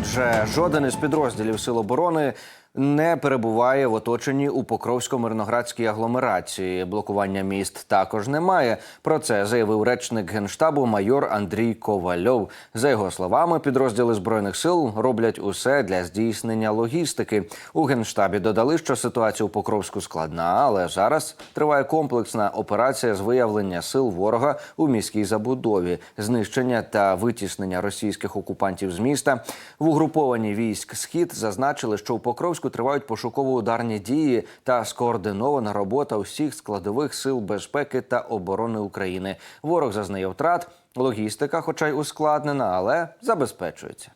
Отже, жоден із підрозділів Сил оборони не перебуває в оточенні у Покровсько-Мирноградській агломерації. Блокування міст також немає. Про це заявив речник генштабу майор Андрій Ковальов. За його словами, підрозділи збройних сил роблять усе для здійснення логістики. У генштабі додали, що ситуація у Покровську складна, але зараз триває комплексна операція з виявлення сил ворога у міській забудові, знищення та витіснення російських окупантів з міста. В угрупованні військ Схід зазначили, що у Покровську тривають пошуково-ударні дії та скоординована робота усіх складових сил безпеки та оборони України. Ворог зазнає втрат, логістика, хоча й ускладнена, але забезпечується.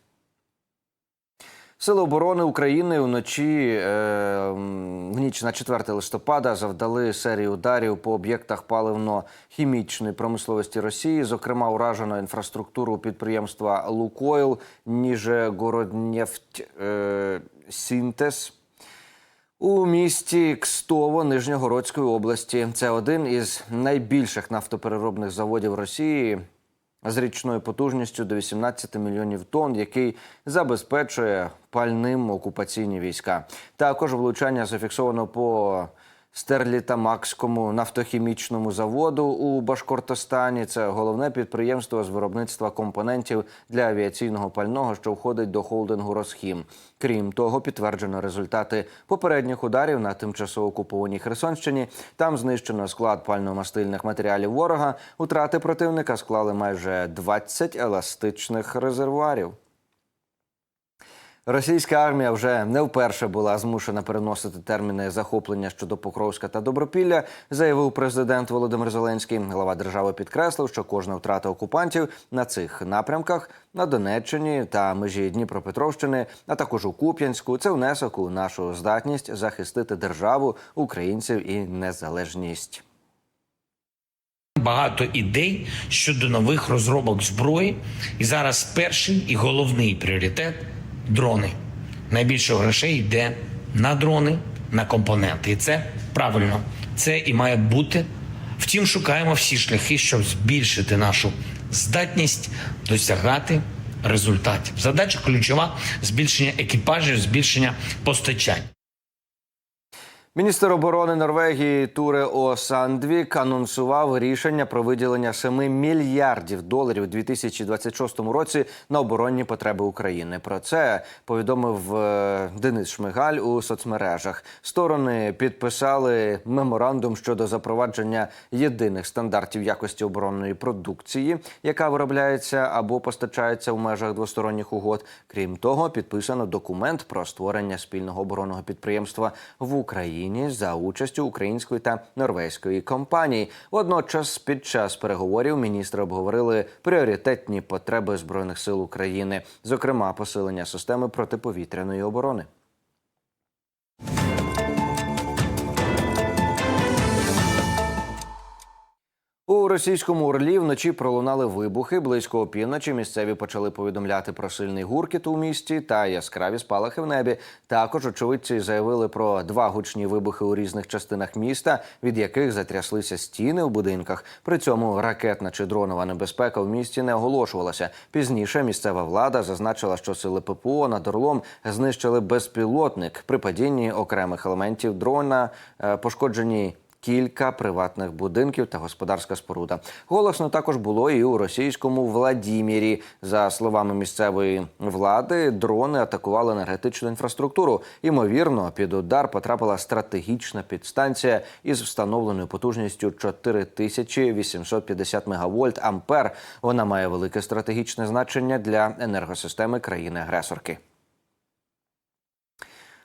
Сили оборони України вночі е, в ніч на 4 листопада завдали серію ударів по об'єктах паливно-хімічної промисловості Росії. Зокрема, уражено інфраструктуру підприємства Лукойл, Ніжегороднефть е, Сінтез. У місті Кстово Нижньогородської області це один із найбільших нафтопереробних заводів Росії з річною потужністю до 18 мільйонів тонн, який забезпечує пальним окупаційні війська. Також влучання зафіксовано по Стерлітамакському нафтохімічному заводу у Башкортостані. Це головне підприємство з виробництва компонентів для авіаційного пального, що входить до холдингу Росхім. Крім того, підтверджено результати попередніх ударів на тимчасово окупованій Херсонщині. Там знищено склад пально-мастильних матеріалів ворога. Утрати противника склали майже 20 еластичних резервуарів. Російська армія вже не вперше була змушена переносити терміни захоплення щодо Покровська та Добропілля, заявив президент Володимир Зеленський. Глава держави підкреслив, що кожна втрата окупантів на цих напрямках на Донеччині та межі Дніпропетровщини, а також у Куп'янську, це внесок у нашу здатність захистити державу, українців і незалежність. Багато ідей щодо нових розробок зброї. І зараз перший і головний пріоритет дрони. Найбільше грошей йде на дрони, на компоненти. І це правильно, це і має бути. Втім, шукаємо всі шляхи, щоб збільшити нашу здатність досягати результатів. Задача ключова збільшення екіпажів, збільшення постачань. Міністр оборони Норвегії Туре О Сандвік анонсував рішення про виділення 7 мільярдів доларів у 2026 році на оборонні потреби України. Про це повідомив е, Денис Шмигаль у соцмережах. Сторони підписали меморандум щодо запровадження єдиних стандартів якості оборонної продукції, яка виробляється або постачається в межах двосторонніх угод. Крім того, підписано документ про створення спільного оборонного підприємства в Україні за участю української та норвезької компаній. Водночас, під час переговорів міністри обговорили пріоритетні потреби збройних сил України, зокрема посилення системи протиповітряної оборони. У російському Орлі вночі пролунали вибухи. Близько опівночі місцеві почали повідомляти про сильний гуркіт у місті та яскраві спалахи в небі. Також очевидці заявили про два гучні вибухи у різних частинах міста, від яких затряслися стіни у будинках. При цьому ракетна чи дронова небезпека в місті не оголошувалася. Пізніше місцева влада зазначила, що сили ППО над Орлом знищили безпілотник при падінні окремих елементів дрона, е, пошкоджені кілька приватних будинків та господарська споруда. Голосно також було і у російському Владімірі. За словами місцевої влади, дрони атакували енергетичну інфраструктуру. Ймовірно, під удар потрапила стратегічна підстанція із встановленою потужністю 4850 мегавольт ампер. Вона має велике стратегічне значення для енергосистеми країни-агресорки.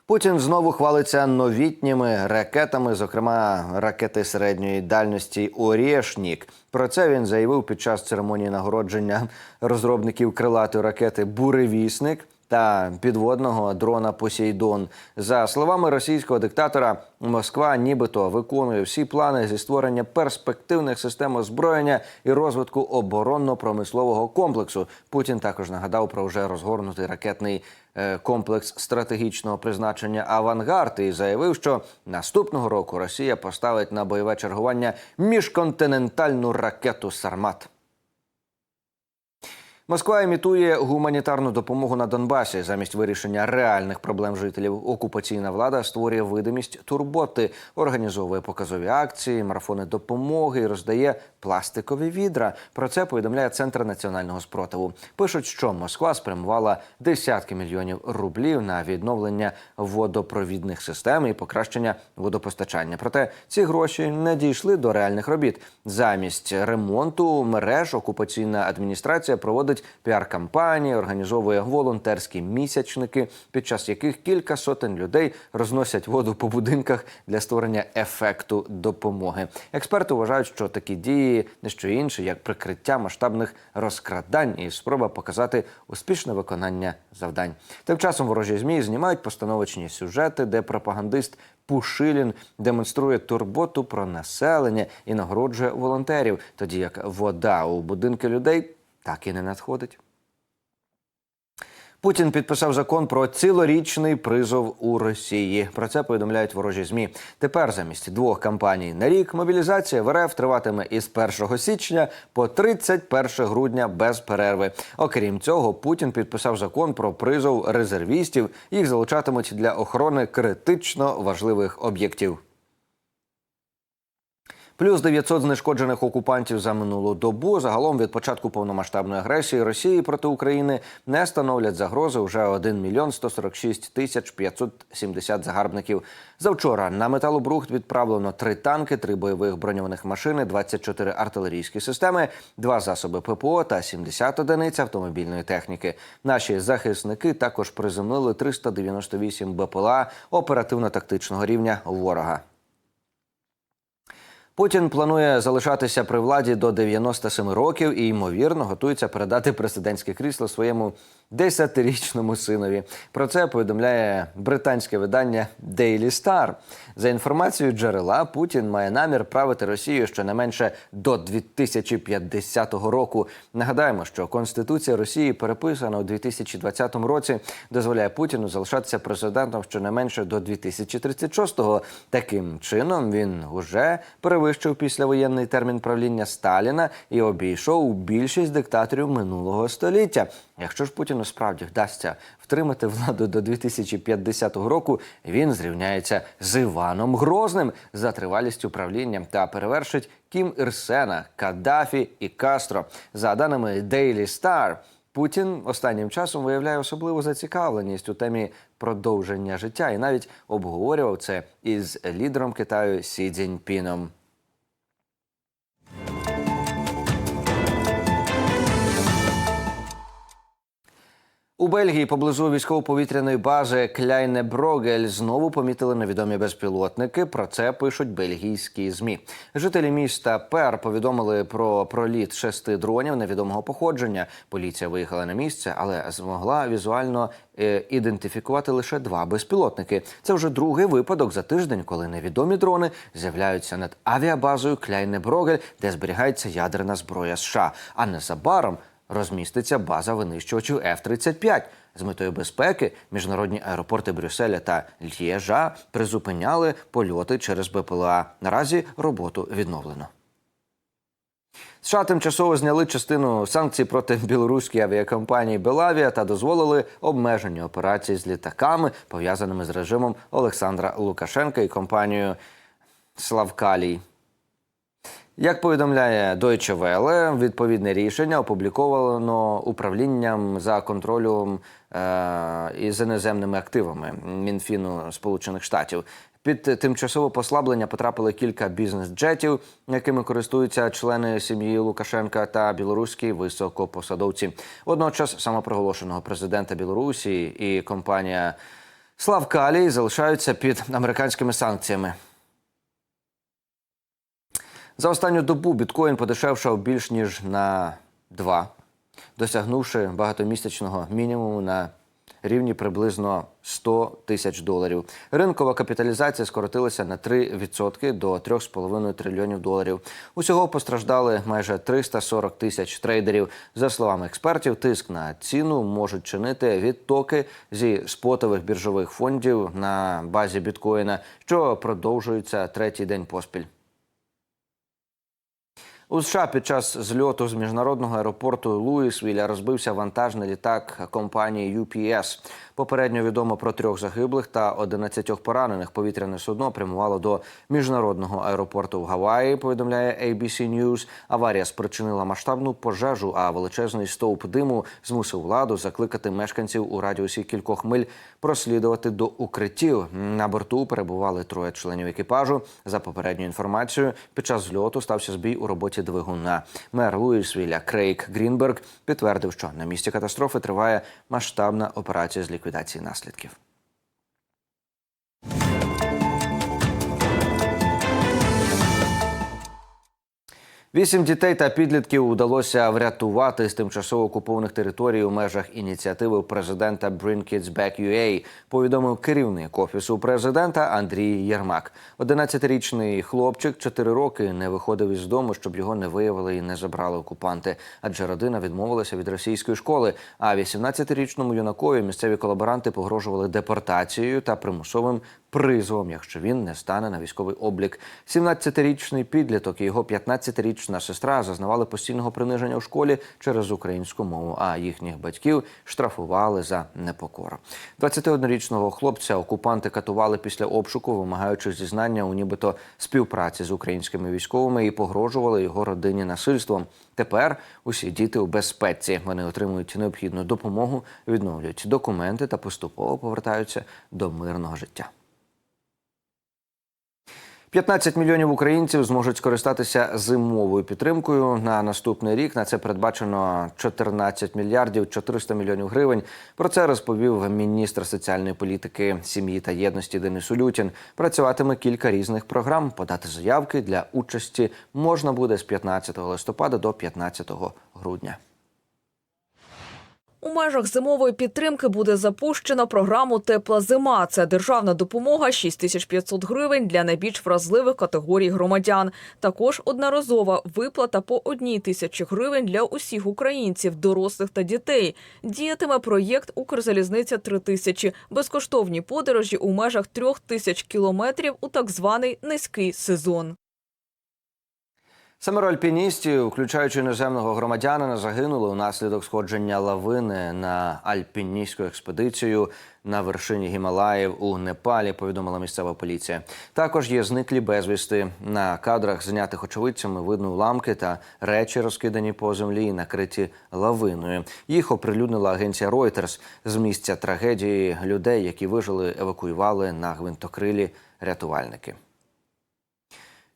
Путін знову хвалиться новітніми ракетами, зокрема ракети середньої дальності Орєшнік. Про це він заявив під час церемонії нагородження розробників крилатої ракети Буревісник та підводного дрона Посейдон. За словами російського диктатора, Москва нібито виконує всі плани зі створення перспективних систем озброєння і розвитку оборонно-промислового комплексу. Путін також нагадав про вже розгорнутий ракетний комплекс стратегічного призначення Авангард і заявив, що наступного року Росія поставить на бойове чергування міжконтинентальну ракету Сармат. Москва імітує гуманітарну допомогу на Донбасі. Замість вирішення реальних проблем жителів окупаційна влада створює видимість турботи, організовує показові акції, марафони допомоги і роздає пластикові відра. Про це повідомляє Центр національного спротиву. Пишуть, що Москва спрямувала десятки мільйонів рублів на відновлення водопровідних систем і покращення водопостачання. Проте ці гроші не дійшли до реальних робіт. Замість ремонту мереж окупаційна адміністрація проводить піар-кампанії, організовує волонтерські місячники, під час яких кілька сотень людей розносять воду по будинках для створення ефекту допомоги. Експерти вважають, що такі дії не що інше, як прикриття масштабних розкрадань і спроба показати успішне виконання завдань. Тим часом ворожі змі знімають постановочні сюжети, де пропагандист Пушилін демонструє турботу про населення і нагороджує волонтерів, тоді як вода у будинки людей так і не надходить. Путін підписав закон про цілорічний призов у Росії. Про це повідомляють ворожі змі. Тепер замість двох кампаній на рік мобілізація в РФ триватиме із 1 січня по 31 грудня без перерви. Окрім цього, Путін підписав закон про призов резервістів. Їх залучатимуть для охорони критично важливих об'єктів. Плюс 900 знешкоджених окупантів за минулу добу. Загалом від початку повномасштабної агресії Росії проти України не становлять загрози вже 1 мільйон 146 тисяч 570 загарбників. Завчора на металобрухт відправлено три танки, три бойових броньованих машини, 24 артилерійські системи, два засоби ППО та 70 одиниць автомобільної техніки. Наші захисники також приземлили 398 БПЛА оперативно-тактичного рівня ворога. Путін планує залишатися при владі до 97 років і ймовірно готується передати президентське крісло своєму 10-річному синові. Про це повідомляє британське видання Daily Star. За інформацією джерела, Путін має намір правити Росію щонайменше до 2050 року. Нагадаємо, що конституція Росії переписана у 2020 році, дозволяє Путіну залишатися президентом щонайменше до 2036-го. Таким чином він уже перевищив післявоєнний термін правління Сталіна і обійшов більшість диктаторів минулого століття. Якщо ж Путіну справді вдасться втримати владу до 2050 року, він зрівняється з Іваном Грозним за тривалістю правління та перевершить Кім Ірсена, Каддафі і Кастро. За даними Daily Star, Путін останнім часом виявляє особливу зацікавленість у темі продовження життя і навіть обговорював це із лідером Китаю Сі Цзіньпіном. У Бельгії поблизу військово-повітряної бази Кляйне Брогель знову помітили невідомі безпілотники. Про це пишуть бельгійські змі. Жителі міста Пер повідомили про проліт шести дронів невідомого походження. Поліція виїхала на місце, але змогла візуально е, ідентифікувати лише два безпілотники. Це вже другий випадок за тиждень, коли невідомі дрони з'являються над авіабазою Кляйне Брогель, де зберігається ядерна зброя США. А незабаром розміститься база винищувачів F-35. З метою безпеки міжнародні аеропорти Брюсселя та Л'єжа призупиняли польоти через БПЛА. Наразі роботу відновлено. США тимчасово зняли частину санкцій проти білоруської авіакомпанії Белавія та дозволили обмежені операції з літаками, пов'язаними з режимом Олександра Лукашенка і компанією Славкалій. Як повідомляє Deutsche Welle, відповідне рішення опубліковано управлінням за контролем е- із іноземними активами Мінфіну Сполучених Штатів. Під тимчасове послаблення потрапили кілька бізнес-джетів, якими користуються члени сім'ї Лукашенка та білоруські високопосадовці. Водночас самопроголошеного президента Білорусі і компанія Славкалій залишаються під американськими санкціями. За останню добу біткоін подешевшав більш ніж на 2, досягнувши багатомісячного мінімуму на рівні приблизно 100 тисяч доларів. Ринкова капіталізація скоротилася на 3% до 3,5 трильйонів доларів. Усього постраждали майже 340 тисяч трейдерів. За словами експертів, тиск на ціну можуть чинити відтоки зі спотових біржових фондів на базі біткоїна, що продовжується третій день поспіль. У США під час зльоту з міжнародного аеропорту Луїсвіля розбився вантажний літак компанії UPS. Попередньо відомо про трьох загиблих та 11 поранених. Повітряне судно прямувало до міжнародного аеропорту в Гаваї. Повідомляє ABC News. Аварія спричинила масштабну пожежу, а величезний стовп диму змусив владу закликати мешканців у радіусі кількох миль прослідувати до укриттів. На борту перебували троє членів екіпажу. За попередньою інформацією, під час зльоту стався збій у роботі двигуна. Мер Луїсвіля Крейг Грінберг підтвердив, що на місці катастрофи триває масштабна операція з ліквідації наслідків. Вісім дітей та підлітків удалося врятувати з тимчасово окупованих територій у межах ініціативи президента Bring Kids Back UA, повідомив керівник офісу президента Андрій Єрмак. 11-річний хлопчик 4 роки не виходив із дому, щоб його не виявили і не забрали окупанти, адже родина відмовилася від російської школи. А 18-річному юнакові місцеві колаборанти погрожували депортацією та примусовим призовом, якщо він не стане на військовий облік. 17-річний підліток і його 15-річна сестра зазнавали постійного приниження у школі через українську мову, а їхніх батьків штрафували за непокору. 21-річного хлопця окупанти катували після обшуку, вимагаючи зізнання у нібито співпраці з українськими військовими і погрожували його родині насильством. Тепер усі діти у безпеці. Вони отримують необхідну допомогу, відновлюють документи та поступово повертаються до мирного життя. 15 мільйонів українців зможуть скористатися зимовою підтримкою на наступний рік. На це передбачено 14 мільярдів 400 мільйонів гривень. Про це розповів міністр соціальної політики, сім'ї та єдності Денис Улютін. Працюватиме кілька різних програм. Подати заявки для участі можна буде з 15 листопада до 15 грудня. У межах зимової підтримки буде запущено програму Тепла зима. Це державна допомога 6500 гривень для найбільш вразливих категорій громадян. Також одноразова виплата по одній тисячі гривень для усіх українців, дорослих та дітей. Діятиме проєкт Укрзалізниця 3000 безкоштовні подорожі у межах трьох тисяч кілометрів у так званий низький сезон. Семеро альпіністів, включаючи іноземного громадянина, загинули унаслідок сходження лавини на альпіністську експедицію на вершині Гімалаїв у Непалі. Повідомила місцева поліція. Також є зниклі безвісти. На кадрах, знятих очевидцями, видно уламки та речі, розкидані по землі, і накриті лавиною. Їх оприлюднила агенція Reuters. з місця трагедії. Людей, які вижили, евакуювали на гвинтокрилі рятувальники.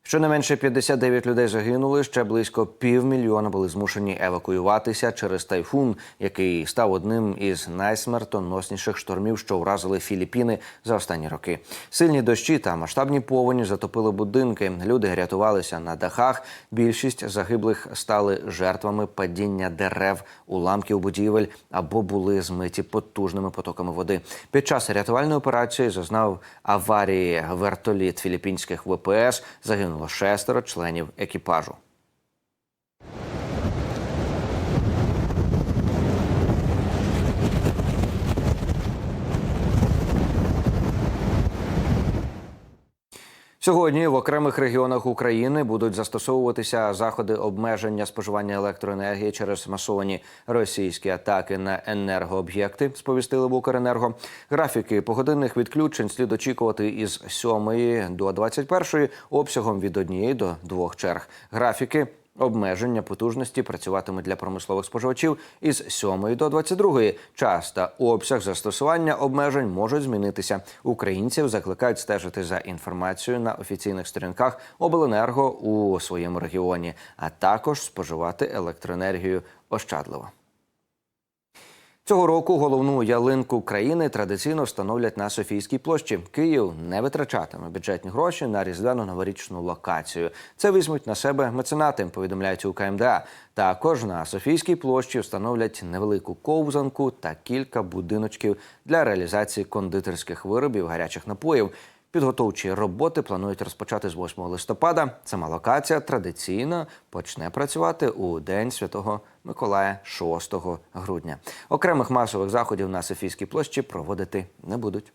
Щонайменше 59 людей загинули. Ще близько півмільйона були змушені евакуюватися через тайфун, який став одним із найсмертоносніших штормів, що вразили Філіппіни за останні роки. Сильні дощі та масштабні повені затопили будинки. Люди рятувалися на дахах. Більшість загиблих стали жертвами падіння дерев, уламків будівель або були змиті потужними потоками води. Під час рятувальної операції зазнав аварії вертоліт філіппінських ВПС. Загинуло шестеро членів екіпажу. Сьогодні в окремих регіонах України будуть застосовуватися заходи обмеження споживання електроенергії через масовані російські атаки на енергооб'єкти. Сповістили в Укренерго. Графіки погодинних відключень слід очікувати із 7 до 21 обсягом від однієї до двох черг. Графіки Обмеження потужності працюватимуть для промислових споживачів із 7 до 22. Час та обсяг застосування обмежень можуть змінитися. Українців закликають стежити за інформацією на офіційних сторінках обленерго у своєму регіоні, а також споживати електроенергію ощадливо. Цього року головну ялинку країни традиційно встановлять на Софійській площі. Київ не витрачатиме бюджетні гроші на різдвяну новорічну локацію. Це візьмуть на себе меценати. Повідомляють у КМДА. Також на Софійській площі встановлять невелику ковзанку та кілька будиночків для реалізації кондитерських виробів, гарячих напоїв. Підготовчі роботи планують розпочати з 8 листопада. Сама локація традиційно почне працювати у День Святого Миколая 6 грудня. Окремих масових заходів на Софійській площі проводити не будуть.